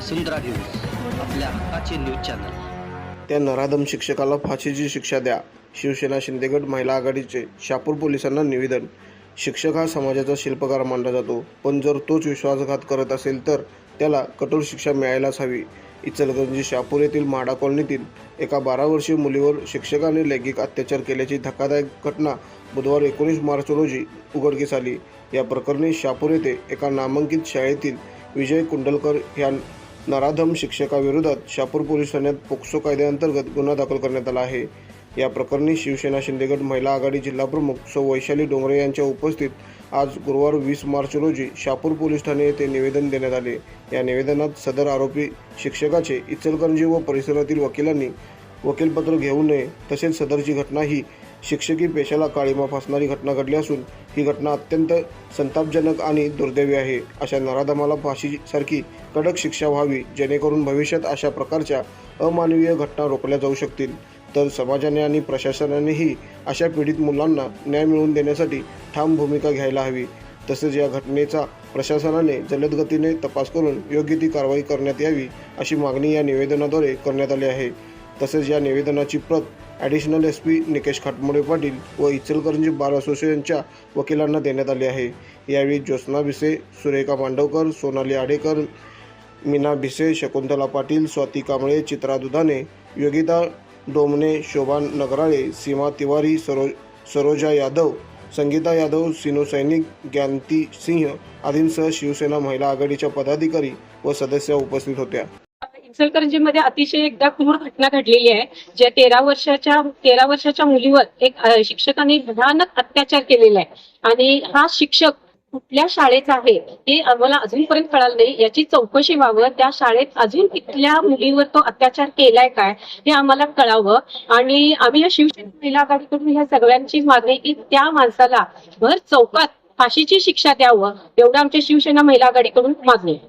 वसुंधरा news आपल्या हक्काचे news channel. त्या नराधम शिक्षकाला फाशीची शिक्षा द्या. शिवसेना शिंदेगड महिला आघाडीचे शापूर पोलिसांना निवेदन. शिक्षक हा समाजाचा शिल्पकार मानला जातो. पण जर तोच विश्वासघात करत असेल तर त्याला कठोर शिक्षा मिळायलाच हवी. इचलगंजी शापूर येथील म्हाडा कॉलनीतील एका बारा वर्षीय मुलीवर शिक्षकाने लैंगिक अत्याचार केल्याची धक्कादायक घटना बुधवार एकोणीस मार्च रोजी उघडकीस आली. या प्रकरणी शापूर येथे एका नामांकित शाळेतील विजय कुंडलकर या नराधम शिक्षकाविरोधात शापूर पोलीस ठाण्यात पोक्सो कायद्याअंतर्गत गुन्हा दाखल करण्यात आला आहे. या प्रकरणी शिवसेना शिंदेगड महिला आघाडी जिल्हाप्रमुख सौ वैशाली डोंगरे यांच्या उपस्थित आज गुरुवार वीस मार्च रोजी शापूर पोलीस ठाणे येथे निवेदन देण्यात आले. या निवेदनात सदर आरोपी शिक्षकाचे इचलकरंजी व परिसरातील वकिलांनी वकीलपत्र घेऊ नये तसेच सदरची घटना ही शिक्षकी पेशाला काळीमा फासणारी घटना घडली असून ही घटना अत्यंत संतापजनक आणि दुर्दैवी आहे. अशा नराधमाला फाशीसारखी कडक शिक्षा व्हावी जेणेकरून भविष्यात अशा प्रकारच्या अमानवीय घटना रोखल्या जाऊ शकतील. तर समाजाने आणि प्रशासनानेही अशा पीडित मुलांना न्याय मिळवून देण्यासाठी ठाम भूमिका घ्यायला हवी. तसेच या घटनेचा प्रशासनाने जलद गतीने तपास करून योग्य ती कारवाई करण्यात यावी अशी मागणी या निवेदनाद्वारे करण्यात आली आहे. तसेच या निवेदनाची प्रत additional S P Nikesh Khatmode Patil व इचलकरंजी बार असोसिएशनच्या वकिलांना देण्यात आली आहे. यावेळी ज्योत्स्ना भिसे सुरेखा मांडवकर सोनाली आडेकर मीना भिसे शकुंतला पाटील स्वाती कांबळे चित्रा दुधाने योगिता डोमणे शोभान नगराळे सीमा तिवारी सरो सरोजा यादव संगीता यादव सिनो सैनिक ज्ञानती सिंह आदींसह शिवसेना महिला आघाडीच्या पदाधिकारी व सदस्य उपस्थित होत्या. इचलकरंजीमध्ये अतिशय एकदा क्रूर घटना घडलेली आहे ज्या तेरा वर्षाच्या तेरा वर्षाच्या मुलीवर एक शिक्षकाने भयानक अत्याचार केलेला आहे. आणि हा शिक्षक कुठल्या शाळेचा आहे हे आम्हाला अजूनपर्यंत कळालं नाही. याची चौकशी व्हावं त्या शाळेत अजून कुठल्या मुलीवर तो अत्याचार केलाय काय हे आम्हाला कळावं. आणि आम्ही या शिवसेना महिला आघाडीकडून ह्या सगळ्यांची मागणी की त्या माणसाला भर चौकात फाशीची शिक्षा द्यावं एवढं आमच्या शिवसेना महिला आघाडीकडून मागणी आहे.